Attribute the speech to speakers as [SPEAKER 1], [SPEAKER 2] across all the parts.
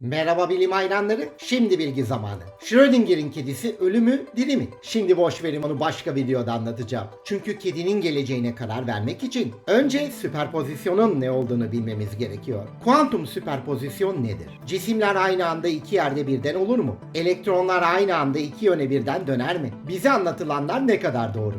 [SPEAKER 1] Merhaba bilim hayranları. Şimdi bilgi zamanı. Schrödinger'in kedisi ölü mü, diri mi? Şimdi boş verin onu başka videoda anlatacağım. Çünkü kedinin geleceğine karar vermek için önce süperpozisyonun ne olduğunu bilmemiz gerekiyor. Kuantum süperpozisyon nedir? Cisimler aynı anda iki yerde birden olur mu? Elektronlar aynı anda iki yöne birden döner mi? Bize anlatılanlar ne kadar doğru?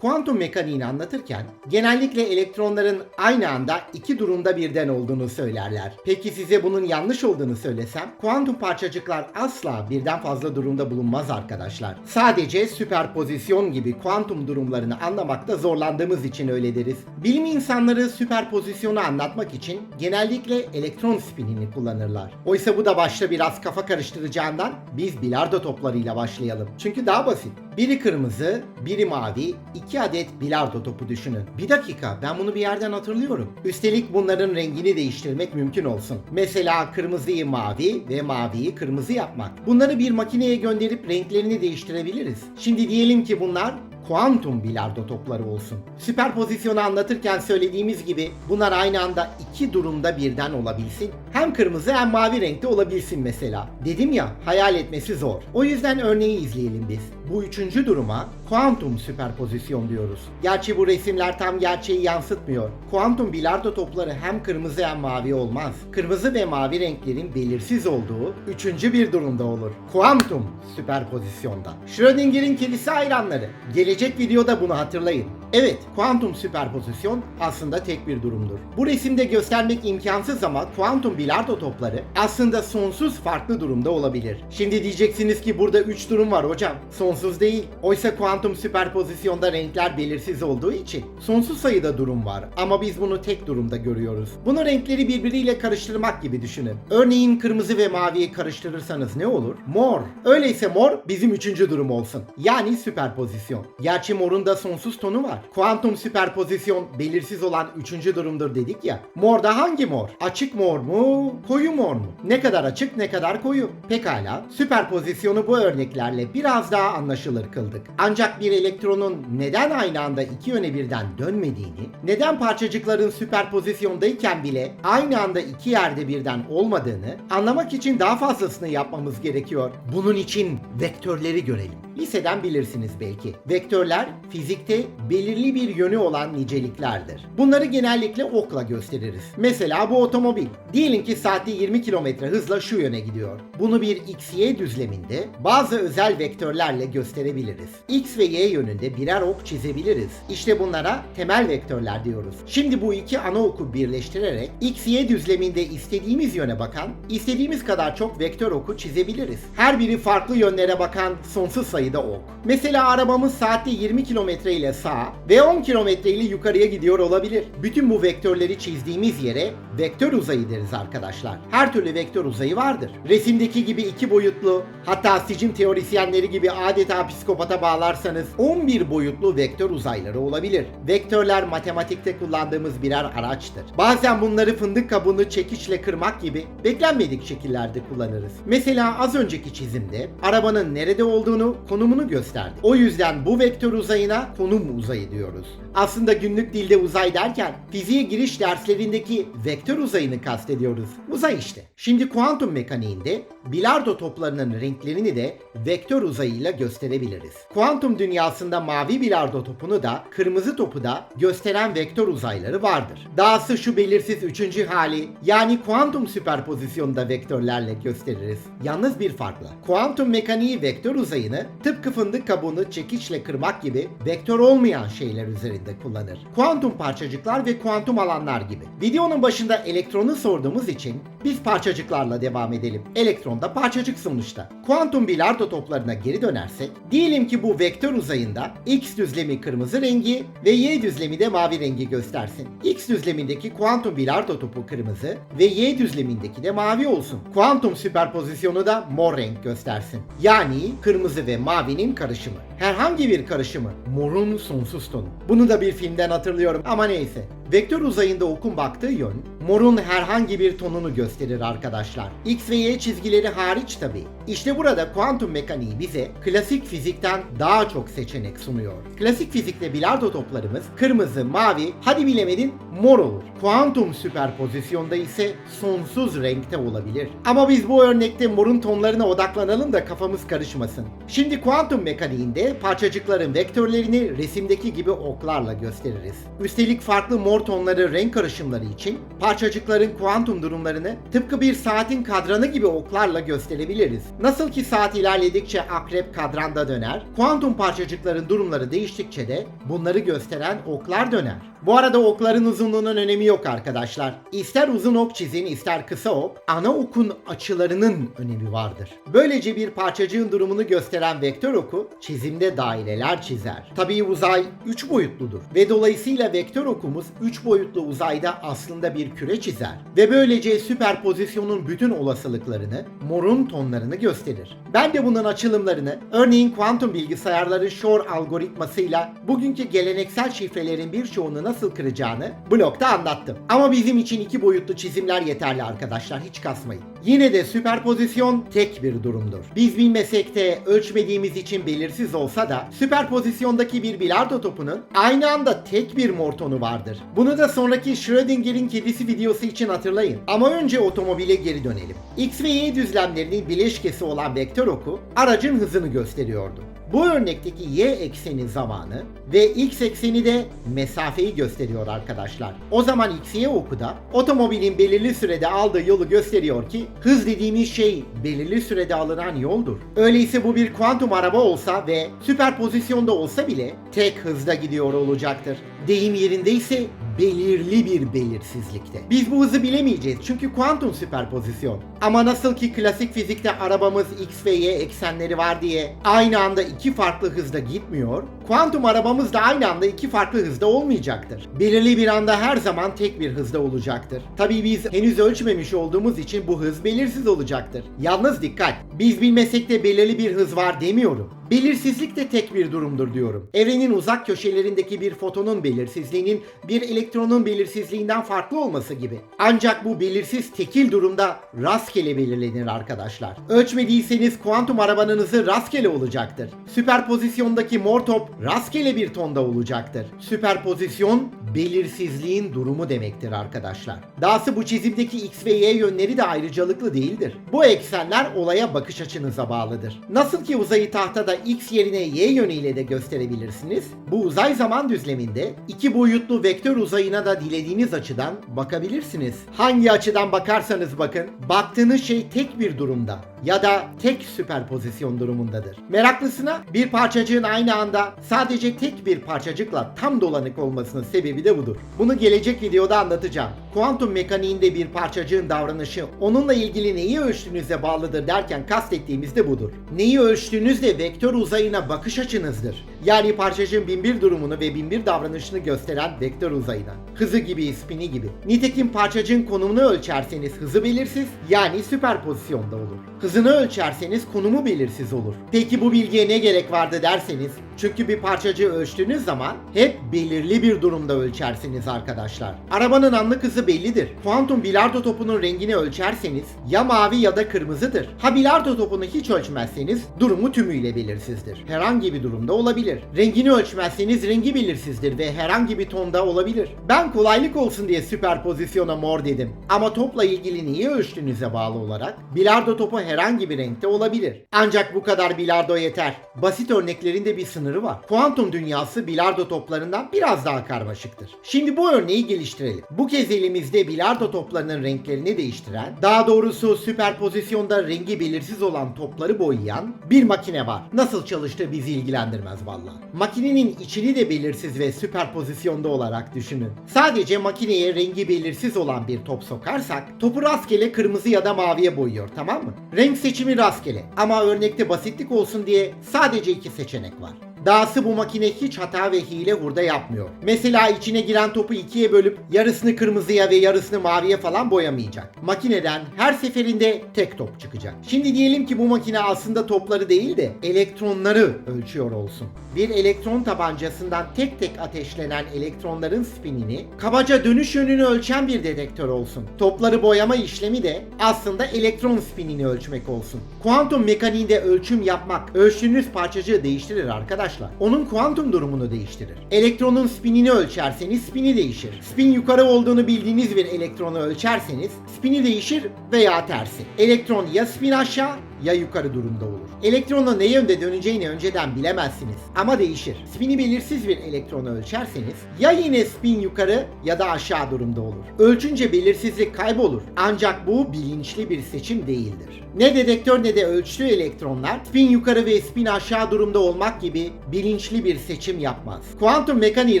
[SPEAKER 1] Kuantum mekaniğini anlatırken genellikle elektronların aynı anda iki durumda birden olduğunu söylerler. Peki size bunun yanlış olduğunu söylesem? Kuantum parçacıklar asla birden fazla durumda bulunmaz arkadaşlar. Sadece süperpozisyon gibi kuantum durumlarını anlamakta zorlandığımız için öyle deriz. Bilim insanları süperpozisyonu anlatmak için genellikle elektron spinini kullanırlar. Oysa bu da başta biraz kafa karıştıracağından biz bilardo toplarıyla başlayalım. Çünkü daha basit. Biri kırmızı, biri mavi, iki adet bilardo topu düşünün. Bir dakika ben bunu bir yerden hatırlıyorum. Üstelik bunların rengini değiştirmek mümkün olsun. Mesela kırmızıyı mavi ve maviyi kırmızı yapmak. Bunları bir makineye gönderip renklerini değiştirebiliriz. Şimdi diyelim ki bunlar kuantum bilardo topları olsun. Süperpozisyonu anlatırken söylediğimiz gibi bunlar aynı anda iki durumda birden olabilsin. Hem kırmızı hem mavi renkte olabilsin mesela. Dedim ya hayal etmesi zor. O yüzden örneği izleyelim biz. Bu üçüncü duruma kuantum süperpozisyon diyoruz. Gerçi bu resimler tam gerçeği yansıtmıyor. Kuantum bilardo topları hem kırmızı hem mavi olmaz. Kırmızı ve mavi renklerin belirsiz olduğu üçüncü bir durumda olur. Kuantum süperpozisyonda. Schrödinger'in kedisi hayranları. Gelecek videoda bunu hatırlayın. Evet, kuantum süperpozisyon aslında tek bir durumdur. Bu resimde göstermek imkansız ama kuantum bilardo topları aslında sonsuz farklı durumda olabilir. Şimdi diyeceksiniz ki burada 3 durum var hocam. Sonsuz değil. Oysa kuantum süperpozisyonda renkler belirsiz olduğu için sonsuz sayıda durum var ama biz bunu tek durumda görüyoruz. Bunu renkleri birbiriyle karıştırmak gibi düşünün. Örneğin kırmızı ve maviyi karıştırırsanız ne olur? Mor. Öyleyse mor bizim üçüncü durum olsun. Yani süperpozisyon. Gerçi morun da sonsuz tonu var. Kuantum süperpozisyon belirsiz olan üçüncü durumdur dedik ya. Morda hangi mor? Açık mor mu? Koyu mor mu? Ne kadar açık ne kadar koyu? Pekala. Süperpozisyonu bu örneklerle biraz daha anlaşılır kıldık. Ancak bir elektronun neden aynı anda iki yöne birden dönmediğini, neden parçacıkların süperpozisyondayken bile aynı anda iki yerde birden olmadığını anlamak için daha fazlasını yapmamız gerekiyor. Bunun için vektörleri görelim. Liseden bilirsiniz belki. Vektörler fizikte belirli bir yönü olan niceliklerdir. Bunları genellikle okla gösteririz. Mesela bu otomobil. Diyelim ki saatte 20 km hızla şu yöne gidiyor. Bunu bir x-y düzleminde bazı özel vektörlerle gösterebiliriz. X ve y yönünde birer ok çizebiliriz. İşte bunlara temel vektörler diyoruz. Şimdi bu iki ana oku birleştirerek x-y düzleminde istediğimiz yöne bakan, istediğimiz kadar çok vektör oku çizebiliriz. Her biri farklı yönlere bakan sonsuz sayıda ok. Mesela arabamız saatte 20 km ile sağa ve 10 km ile yukarıya gidiyor olabilir. Bütün bu vektörleri çizdiğimiz yere vektör uzayı deriz arkadaşlar. Her türlü vektör uzayı vardır. Resimdeki gibi iki boyutlu, hatta sicim teorisyenleri gibi adeta psikopata bağlarsanız 11 boyutlu vektör uzayları olabilir. Vektörler matematikte kullandığımız birer araçtır. Bazen bunları fındık kabuğunu çekiçle kırmak gibi beklenmedik şekillerde kullanırız. Mesela az önceki çizimde arabanın nerede olduğunu, konumunu gösterdi. O yüzden bu vektör uzayına konum uzayı diyoruz. Aslında günlük dilde uzay derken fiziğe giriş derslerindeki vektör uzayını kastediyoruz. Uzay işte. Şimdi kuantum mekaniğinde bilardo toplarının renklerini de vektör uzayıyla gösterebiliriz. Kuantum dünyasında mavi bilardo topunu da kırmızı topu da gösteren vektör uzayları vardır. Dahası şu belirsiz üçüncü hali yani kuantum süperpozisyonda vektörlerle gösteririz. Yalnız bir farkla. Kuantum mekaniği vektör uzayını tıpkı fındık kabuğunu çekiçle kırmak gibi vektör olmayan şeyler üzerinde kullanır. Kuantum parçacıklar ve kuantum alanlar gibi. Videonun başında elektronu sorduğumuz için biz parçacıklarla devam edelim. Elektron da parçacık sonuçta. Kuantum bilardo toplarına geri dönersek, diyelim ki bu vektör uzayında x düzlemi kırmızı rengi ve y düzlemi de mavi rengi göstersin. x düzlemindeki kuantum bilardo topu kırmızı ve y düzlemindeki de mavi olsun. Kuantum süperpozisyonu da mor renk göstersin. Yani kırmızı ve mavinin karışımı. herhangi bir karışımı. Morun sonsuz tonu. Bunu da bir filmden hatırlıyorum ama neyse. Vektör uzayında okun baktığı yön, morun herhangi bir tonunu gösterir arkadaşlar. X ve Y çizgileri hariç tabi. İşte burada kuantum mekaniği bize klasik fizikten daha çok seçenek sunuyor. Klasik fizikte bilardo toplarımız kırmızı, mavi, hadi bilemedin mor olur. Kuantum süperpozisyonda ise sonsuz renkte olabilir. Ama biz bu örnekte morun tonlarına odaklanalım da kafamız karışmasın. Şimdi kuantum mekaniğinde parçacıkların vektörlerini resimdeki gibi oklarla gösteririz. Üstelik farklı mor tonları renk karışımları için parçacıkların kuantum durumlarını tıpkı bir saatin kadranı gibi oklarla gösterebiliriz. Nasıl ki saat ilerledikçe akrep kadranda döner, kuantum parçacıkların durumları değiştikçe de bunları gösteren oklar döner. Bu arada okların uzunluğunun önemi yok arkadaşlar. İster uzun ok çizin ister kısa ok, ana okun açılarının önemi vardır. Böylece bir parçacığın durumunu gösteren vektör oku çizimde daireler çizer. Tabii uzay 3 boyutludur ve dolayısıyla vektör okumuz 3 boyutlu uzayda aslında bir küre çizer. Ve böylece süperpozisyonun bütün olasılıklarını, morun tonlarını gösterir. Ben de bunun açılımlarını örneğin kuantum bilgisayarları Shor algoritmasıyla bugünkü geleneksel şifrelerin birçoğunu nasıl kıracağını blogda anlattım. Ama bizim için iki boyutlu çizimler yeterli arkadaşlar hiç kasmayın. Yine de süperpozisyon tek bir durumdur. Biz bilmesek de ölçmediğimiz için belirsiz olsa da süperpozisyondaki bir bilardo topunun aynı anda tek bir mor tonu vardır. Bunu da sonraki Schrödinger'in kedisi videosu için hatırlayın. Ama önce otomobile geri dönelim. X ve Y düzlemlerinin bileşkesi olan vektör oku aracın hızını gösteriyordu. Bu örnekteki y ekseni zamanı ve x ekseni de mesafeyi gösteriyor arkadaşlar. O zaman x y oku da otomobilin belirli sürede aldığı yolu gösteriyor ki hız dediğimiz şey belirli sürede alınan yoldur. Öyleyse bu bir kuantum araba olsa ve süperpozisyonda olsa bile tek hızda gidiyor olacaktır. Deyim yerindeyse belirli bir belirsizlikte. Biz bu hızı bilemeyeceğiz çünkü kuantum süperpozisyon. Ama nasıl ki klasik fizikte arabamız x ve y eksenleri var diye aynı anda iki farklı hızda gitmiyor, kuantum arabamız da aynı anda iki farklı hızda olmayacaktır. Belirli bir anda her zaman tek bir hızda olacaktır. Tabii biz henüz ölçmemiş olduğumuz için bu hız belirsiz olacaktır. Yalnız dikkat, biz bilmesek de belirli bir hız var demiyorum. Belirsizlik de tek bir durumdur diyorum. Evrenin uzak köşelerindeki bir fotonun belirsizliğinin bir elektronun belirsizliğinden farklı olması gibi. Ancak bu belirsiz tekil durumda rastgele belirlenir arkadaşlar. Ölçmediyseniz kuantum arabanınızı rastgele olacaktır. Süperpozisyondaki mor top rastgele bir tonda olacaktır. Süperpozisyon belirsizliğin durumu demektir arkadaşlar. Dahası bu çizimdeki x ve y yönleri de ayrıcalıklı değildir. Bu eksenler olaya bakış açınıza bağlıdır. Nasıl ki uzayı tahtada x yerine y yönüyle de gösterebilirsiniz, bu uzay zaman düzleminde iki boyutlu vektör uzayına da dilediğiniz açıdan bakabilirsiniz. Hangi açıdan bakarsanız bakın, baktığınız şey tek bir durumda ya da tek süperpozisyon durumundadır. Meraklısına bir parçacığın aynı anda sadece tek bir parçacıkla tam dolanık olmasının sebebi de budur. Bunu gelecek videoda anlatacağım. Kuantum mekaniğinde bir parçacığın davranışı onunla ilgili neyi ölçtüğünüze bağlıdır derken kastettiğimiz de budur. Neyi ölçtüğünüz de vektör uzayına bakış açınızdır. Yani parçacığın binbir durumunu ve binbir davranışını gösteren vektör uzayına. Hızı gibi, spini gibi. Nitekim parçacığın konumunu ölçerseniz hızı belirsiz yani süperpozisyonda olur. Hızını ölçerseniz konumu belirsiz olur. Peki bu bilgiye ne gerek vardı derseniz çünkü bir parçacığı ölçtüğünüz zaman hep belirli bir durumda ölçersiniz arkadaşlar. Arabanın anlık hızı bellidir. Kuantum bilardo topunun rengini ölçerseniz ya mavi ya da kırmızıdır. Ha bilardo topunu hiç ölçmezseniz durumu tümüyle belirsizdir. Herhangi bir durumda olabilir. Rengini ölçmezseniz rengi belirsizdir ve herhangi bir tonda olabilir. Ben kolaylık olsun diye süperpozisyona mor dedim. Ama topla ilgili neyi ölçtüğünüze bağlı olarak bilardo topu herhangi bir renkte olabilir. Ancak bu kadar bilardo yeter. Basit örneklerinde bir sınırı var. Kuantum dünyası bilardo toplarından biraz daha karmaşıktır. Şimdi bu örneği geliştirelim. Bu kez elimizde bilardo toplarının renklerini değiştiren, daha doğrusu süperpozisyonda rengi belirsiz olan topları boyayan bir makine var. Nasıl çalıştığı bizi ilgilendirmez valla. Makinenin içini de belirsiz ve süperpozisyonda olarak düşünün. Sadece makineye rengi belirsiz olan bir top sokarsak topu rastgele kırmızı ya da maviye boyuyor tamam mı? Renk seçimi rastgele ama örnekte basitlik olsun diye sadece iki seçenek var. Dahası bu makine hiç hata ve hile hurda yapmıyor. Mesela içine giren topu ikiye bölüp yarısını kırmızıya ve yarısını maviye falan boyamayacak. Makineden her seferinde tek top çıkacak. Şimdi diyelim ki bu makine aslında topları değil de elektronları ölçüyor olsun. Bir elektron tabancasından tek tek ateşlenen elektronların spinini kabaca dönüş yönünü ölçen bir dedektör olsun. Topları boyama işlemi de aslında elektron spinini ölçmek olsun. Kuantum mekaniğinde ölçüm yapmak ölçtüğünüz parçacığı değiştirir arkadaşlar. Onun kuantum durumunu değiştirir. Elektronun spinini ölçerseniz spini değişir. Spin yukarı olduğunu bildiğiniz bir elektronu ölçerseniz spini değişir veya tersi. Elektron ya spin aşağı ya yukarı durumda olur. Elektronun ne yönde döneceğini önceden bilemezsiniz ama değişir. Spini belirsiz bir elektronu ölçerseniz ya yine spin yukarı ya da aşağı durumda olur. Ölçünce belirsizlik kaybolur ancak bu bilinçli bir seçim değildir. Ne dedektör ne de ölçtüğü elektronlar spin yukarı ve spin aşağı durumda olmak gibi bilinçli bir seçim yapmaz. Kuantum mekaniği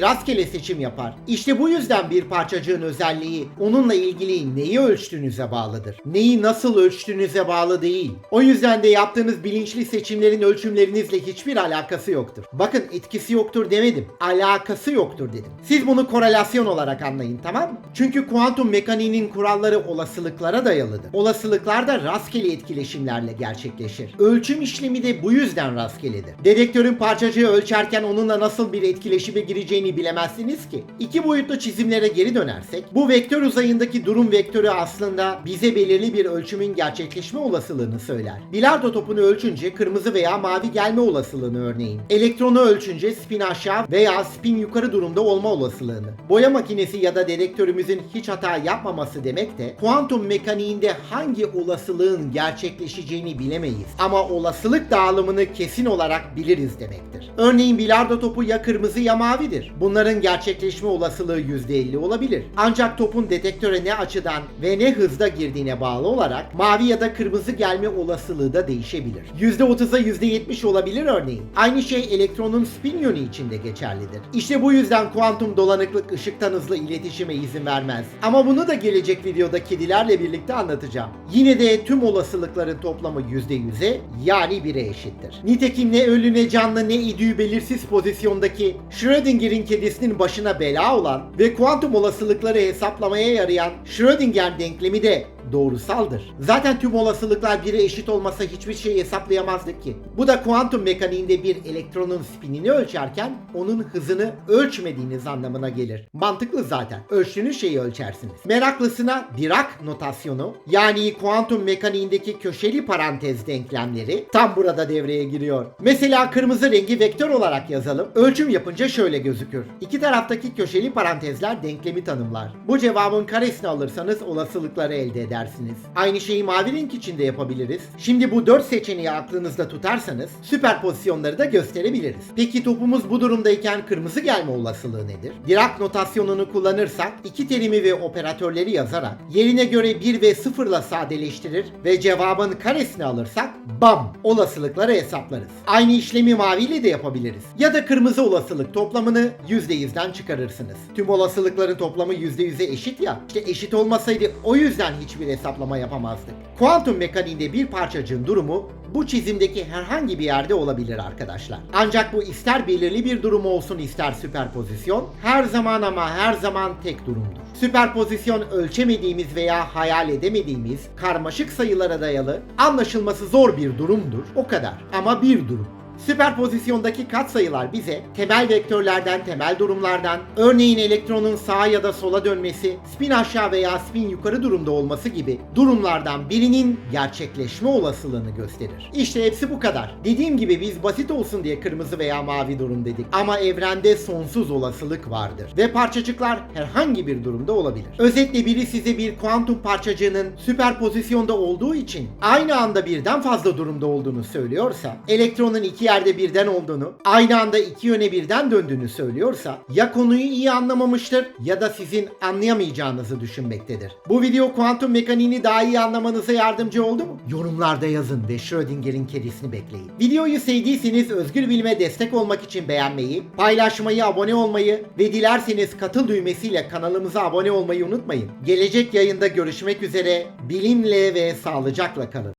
[SPEAKER 1] rastgele seçim yapar. İşte bu yüzden bir parçacığın özelliği onunla ilgili neyi ölçtüğünüze bağlıdır. Neyi nasıl ölçtüğünüze bağlı değil. O yüzden de yaptığınız bilinçli seçimlerin ölçümlerinizle hiçbir alakası yoktur. Bakın etkisi yoktur demedim. Alakası yoktur dedim. Siz bunu korelasyon olarak anlayın tamam mı? Çünkü kuantum mekaniğinin kuralları olasılıklara dayalıdır. Olasılıklar da rastgele etkileşimlerle gerçekleşir. Ölçüm işlemi de bu yüzden rastgeledir. Dedektörün parçacığı ölçerken onunla nasıl bir etkileşime gireceğini bilemezsiniz ki. İki boyutlu çizimlere geri dönersek, bu vektör uzayındaki durum vektörü aslında bize belirli bir ölçümün gerçekleşme olasılığını söyler. Bilardo topunu ölçünce kırmızı veya mavi gelme olasılığını örneğin. Elektronu ölçünce spin aşağı veya spin yukarı durumda olma olasılığını. Boya makinesi ya da dedektörümüzün hiç hata yapmaması demek de kuantum mekaniğinde hangi olasılığın gerçekleşeceğini bilemeyiz. Ama olasılık dağılımını kesin olarak biliriz demektir. Örneğin bilardo topu ya kırmızı ya mavidir. Bunların gerçekleşme olasılığı %50 olabilir. Ancak topun detektöre ne açıdan ve ne hızda girdiğine bağlı olarak mavi ya da kırmızı gelme olasılığı da değişebilir. %30'a %70 olabilir örneğin. Aynı şey elektronun spin yönü için de geçerlidir. İşte bu yüzden kuantum dolanıklık ışıktan hızlı iletişime izin vermez. Ama bunu da gelecek videoda kedilerle birlikte anlatacağım. Yine de tüm olasılıkların toplamı %100'e yani 1'e eşittir. Nitekim ne ölü ne canlı ne idüğü belirsiz pozisyondaki Schrödinger'in kedisinin başına bela olan ve kuantum olasılıkları hesaplamaya yarayan Schrödinger denklemi de doğrusaldır. Zaten tüm olasılıklar 1'e eşit olmasa hiçbir şey hesaplayamazdık ki. Bu da kuantum mekaniğinde bir elektronun spinini ölçerken onun hızını ölçmediğiniz anlamına gelir. Mantıklı zaten. Ölçtüğünüz şeyi ölçersiniz. Meraklısına Dirac notasyonu yani kuantum mekaniğindeki köşeli parantez denklemleri tam burada devreye giriyor. Mesela kırmızı rengi vektör olarak yazalım. Ölçüm yapınca şöyle gözükür. İki taraftaki köşeli parantezler denklemi tanımlar. Bu cevabın karesini alırsanız olasılıkları elde edersiniz. Aynı şeyi mavi renk için de yapabiliriz. Şimdi bu dört seçeneği aklınızda tutarsanız süperpozisyonları da gösterebiliriz. Peki topumuz bu durumdayken kırmızı gelme olasılığı nedir? Dirac notasyonunu kullanırsak iki terimi ve operatörleri yazarak yerine göre 1 ve 0 ile sadeleştirir ve cevabın karesini alırsak bam olasılıkları hesaplarız. Aynı işlemi maviyle de yapabiliriz. Ya da kırmızı olasılık toplamını %100'den çıkarırsınız. Tüm olasılıkların toplamı %100'e eşit ya. İşte eşit olmasaydı o yüzden hiçbir hesaplama yapamazdık. Kuantum mekaniğinde bir parçacığın durumu bu çizimdeki herhangi bir yerde olabilir arkadaşlar. Ancak bu ister belirli bir durum olsun ister süperpozisyon her zaman ama her zaman tek durumdur. Süperpozisyon ölçemediğimiz veya hayal edemediğimiz karmaşık sayılara dayalı anlaşılması zor bir durumdur. O kadar ama bir durum. Süperpozisyondaki katsayılar bize temel vektörlerden, temel durumlardan, örneğin elektronun sağa ya da sola dönmesi, spin aşağı veya spin yukarı durumda olması gibi durumlardan birinin gerçekleşme olasılığını gösterir. İşte hepsi bu kadar. Dediğim gibi biz basit olsun diye kırmızı veya mavi durum dedik. Ama evrende sonsuz olasılık vardır ve parçacıklar herhangi bir durumda olabilir. Özetle biri size bir kuantum parçacığının süperpozisyonda olduğu için aynı anda birden fazla durumda olduğunu söylüyorsa, elektronun iki yerde birden olduğunu, aynı anda iki yöne birden döndüğünü söylüyorsa ya konuyu iyi anlamamıştır ya da sizin anlayamayacağınızı düşünmektedir. Bu video kuantum mekaniğini daha iyi anlamanıza yardımcı oldu mu? Yorumlarda yazın ve Schrödinger'in kedisini bekleyin. Videoyu sevdiyseniz Özgür Bilim'e destek olmak için beğenmeyi, paylaşmayı, abone olmayı ve dilerseniz katıl düğmesiyle kanalımıza abone olmayı unutmayın. Gelecek yayında görüşmek üzere bilimle ve sağlıcakla kalın.